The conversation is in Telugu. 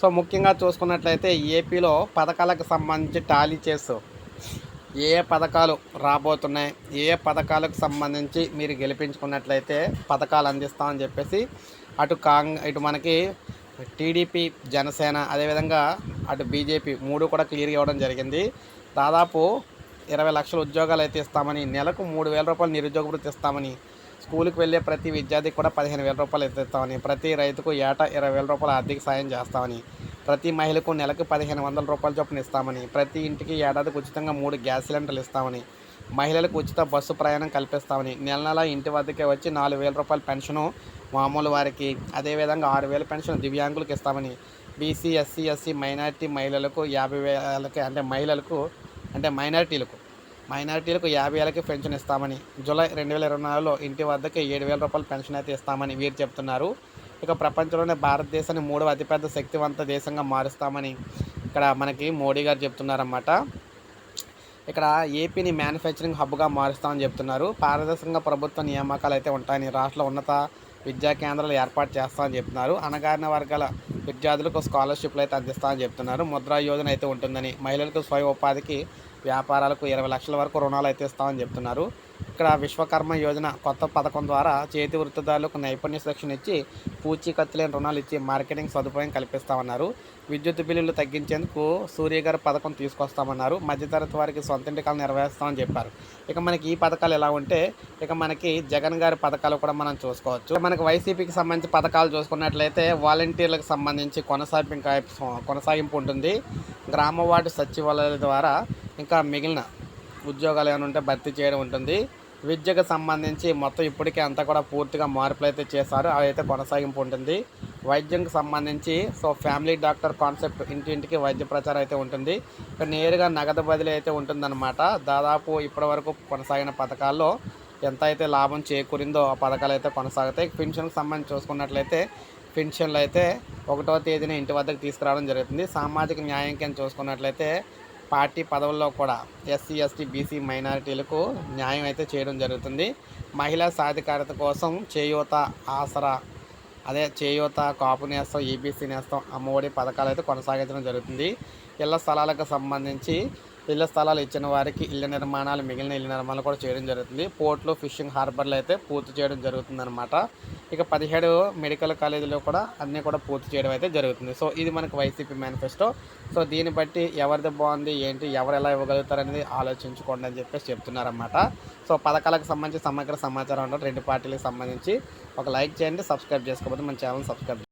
సో ముఖ్యంగా చూసుకున్నట్లయితే ఏపీలో పథకాలకు సంబంధించి టాలీ చేస్తూ ఏ పథకాలు రాబోతున్నాయి ఏ ఏ పథకాలకు సంబంధించి మీరు గెలిపించుకున్నట్లయితే పథకాలు అందిస్తామని చెప్పేసి అటు కాంగ్ ఇటు మనకి టీడీపీ జనసేన అదేవిధంగా అటు బీజేపీ మూడు కూడా క్లియర్ ఇవ్వడం జరిగింది. దాదాపు ఇరవై లక్షల ఉద్యోగాలు అయితే ఇస్తామని నెలకు మూడు వేల రూపాయలు నిరుద్యోగ వృత్తి ఇస్తామని స్కూల్కి వెళ్ళే ప్రతి విద్యార్థికి కూడా పదిహేను వేల రూపాయలు ఎత్తిస్తామని ఇస్తామని ప్రతి రైతుకు ఏటా ఇరవై వేల రూపాయల ఆర్థిక సాయం చేస్తామని ప్రతి మహిళకు నెలకు పదిహేను వందల రూపాయల చొప్పున ఇస్తామని ప్రతి ఇంటికి ఏడాదికి ఉచితంగా మూడు గ్యాస్ సిలిండర్లు ఇస్తామని మహిళలకు ఉచిత బస్సు ప్రయాణం కల్పిస్తామని నెల నెల ఇంటి వద్దకే వచ్చి నాలుగు వేల రూపాయల పెన్షను మామూలు వారికి అదేవిధంగా ఆరు వేల పెన్షన్ దివ్యాంగులకు ఇస్తామని బీసీ ఎస్సీ ఎస్సీ మైనారిటీ మహిళలకు యాభై వేలకి అంటే మహిళలకు అంటే మైనారిటీలకు మైనారిటీలకు యాభై వేలకి పెన్షన్ ఇస్తామని జూలై రెండు వేల ఇరవై నాలుగులో ఇంటి వద్దకే ఏడు వేల రూపాయల పెన్షన్ అయితే ఇస్తామని వీరు చెప్తున్నారు. ఇక ప్రపంచంలోనే భారతదేశాన్ని మూడవ అతిపెద్ద శక్తివంత దేశంగా మారుస్తామని ఇక్కడ మనకి మోడీ గారు చెప్తున్నారన్నమాట. ఇక్కడ ఏపీని మ్యానుఫ్యాక్చరింగ్ హబ్గా మారుస్తామని చెప్తున్నారు. పారదర్శకంగా ప్రభుత్వ నియామకాలు అయితే ఉంటాయని రాష్ట్ర ఉన్నత విద్యా కేంద్రాలు ఏర్పాటు చేస్తామని చెప్తున్నారు. అణగారిన వర్గాల విద్యార్థులకు స్కాలర్షిప్లు అయితే అందిస్తామని చెప్తున్నారు. ముద్రా యోజన అయితే ఉంటుందని మహిళలకు స్వయం ఉపాధికి వ్యాపారాలకు ఇరవై లక్షల వరకు రుణాలు అయితే ఇస్తామని చెప్తున్నారు. ఇక్కడ విశ్వకర్మ యోజన కొత్త పథకం ద్వారా చేతి వృత్తిదారులకు నైపుణ్య శిక్షణ ఇచ్చి పూచీకత్తు లేని రుణాలు ఇచ్చి మార్కెటింగ్ సదుపాయం కల్పిస్తామన్నారు. విద్యుత్ బిల్లులు తగ్గించేందుకు సూర్యగారి పథకం తీసుకొస్తామన్నారు. మధ్యతరగతి వారికి సొంత ఇంటికాలు నెరవేరుస్తామని చెప్పారు. ఇక మనకి ఈ పథకాలు ఎలా ఉంటే ఇక మనకి జగన్ గారి పథకాలు కూడా మనం చూసుకోవచ్చు. మనకి వైసీపీకి సంబంధించి పథకాలు చూసుకున్నట్లయితే వాలంటీర్లకు సంబంధించి కొనసాగింపు కొనసాగింపు ఉంటుంది. గ్రామ వార్డు సచివాలయాల ద్వారా ఇంకా మిగిలిన ఉద్యోగాలు ఏమైనా ఉంటే భర్తీ చేయడం ఉంటుంది. విద్యకు సంబంధించి మొత్తం ఇప్పటికే అంతా కూడా పూర్తిగా మార్పులు అయితే చేశారు. అవి అయితే కొనసాగింపు ఉంటుంది. వైద్యంకి సంబంధించి సో ఫ్యామిలీ డాక్టర్ కాన్సెప్ట్ ఇంటింటికి వైద్య ప్రచారం అయితే ఉంటుంది. నేరుగా నగదు బదిలీ అయితే ఉంటుందన్నమాట. దాదాపు ఇప్పటివరకు కొనసాగిన పథకాల్లో ఎంత అయితే లాభం చేకూరిందో ఆ పథకాలు అయితే కొనసాగుతాయి. పెన్షన్కి సంబంధించి చూసుకున్నట్లయితే పెన్షన్లు అయితే ఒకటో తేదీన ఇంటి వద్దకు తీసుకురావడం జరుగుతుంది. సామాజిక న్యాయం కింద చూసుకున్నట్లయితే పార్టీ పదవుల్లో కూడా ఎస్సీ ఎస్టీ బీసీ మైనారిటీలకు న్యాయం అయితే చేయడం జరుగుతుంది. మహిళా సాధికారత కోసం చేయూత ఆసరా అదే చేయూత కాపు నేస్తం ఈబీసీ నేస్తం అమ్మఒడి పథకాలు అయితే కొనసాగించడం జరుగుతుంది. ఇళ్ళ స్థలాలకు సంబంధించి ఇళ్ళ స్థలాలు ఇచ్చిన వారికి ఇళ్ళ నిర్మాణాలు మిగిలిన ఇళ్ళ నిర్మాణాలు కూడా చేయడం జరుగుతుంది. పోర్ట్లు ఫిషింగ్ హార్బర్లు అయితే పూర్తి చేయడం జరుగుతుంది అనమాట ఇక పదిహేడు మెడికల్ కాలేజీలో కూడా అన్నీ కూడా పూర్తి చేయడం అయితే జరుగుతుంది. సో ఇది మనకు వైసీపీ మేనిఫెస్టో. సో దీన్ని బట్టి ఎవరిది బాగుంది ఏంటి ఎవరు ఎలా ఇవ్వగలుగుతారు అనేది ఆలోచించుకోండి అని చెప్పేసి చెప్తున్నారన్నమాట. సో పథకాలకు సంబంధించి సమగ్ర సమాచారం ఉంటుంది రెండు పార్టీలకు సంబంధించి ఒక లైక్ చేయండి సబ్స్క్రైబ్ చేసుకోకపోతే మన ఛానల్ సబ్స్క్రైబ్